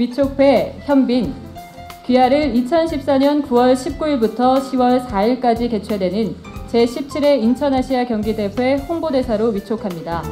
위촉회, 현빈, 귀하를 2014년 9월 19일부터 10월 4일까지 개최되는 제17회 인천아시아 경기대회 홍보대사로 위촉합니다.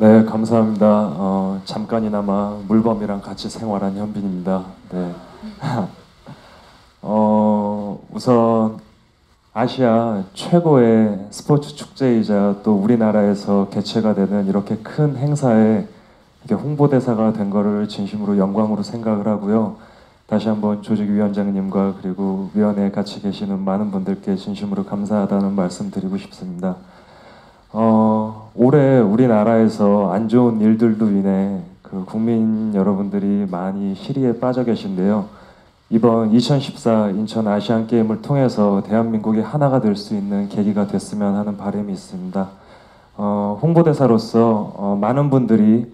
네, 감사합니다. 어, 잠깐이나마 물범이랑 같이 생활한 현빈입니다. 네. 어, 우선 아시아 최고의 스포츠 축제이자 또 우리나라에서 개최가 되는 이렇게 큰 행사에 이렇게 홍보대사가 된 거를 진심으로 영광으로 생각을 하고요. 다시 한번 조직위원장님과 그리고 위원회에 같이 계시는 많은 분들께 진심으로 감사하다는 말씀 드리고 싶습니다. 어, 올해 우리나라에서 안 좋은 일들로 인해 그 국민 여러분들이 많이 시리에 빠져 계신데요. 이번 2014 인천 아시안 게임을 통해서 대한민국이 하나가 될 수 있는 계기가 됐으면 하는 바람이 있습니다. 어, 홍보대사로서 어, 많은 분들이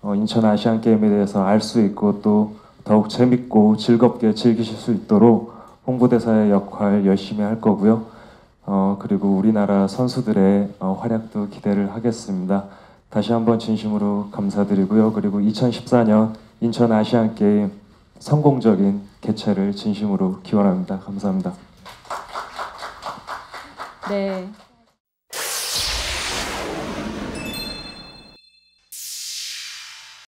어, 인천 아시안 게임에 대해서 알 수 있고 또 더욱 재밌고 즐겁게 즐기실 수 있도록 홍보대사의 역할 열심히 할 거고요. 어, 그리고 우리나라 선수들의 어, 활약도 기대를 하겠습니다. 다시 한번 진심으로 감사드리고요. 그리고 2014년 인천 아시안 게임 성공적인 개최를 진심으로 기원합니다. 감사합니다. 네.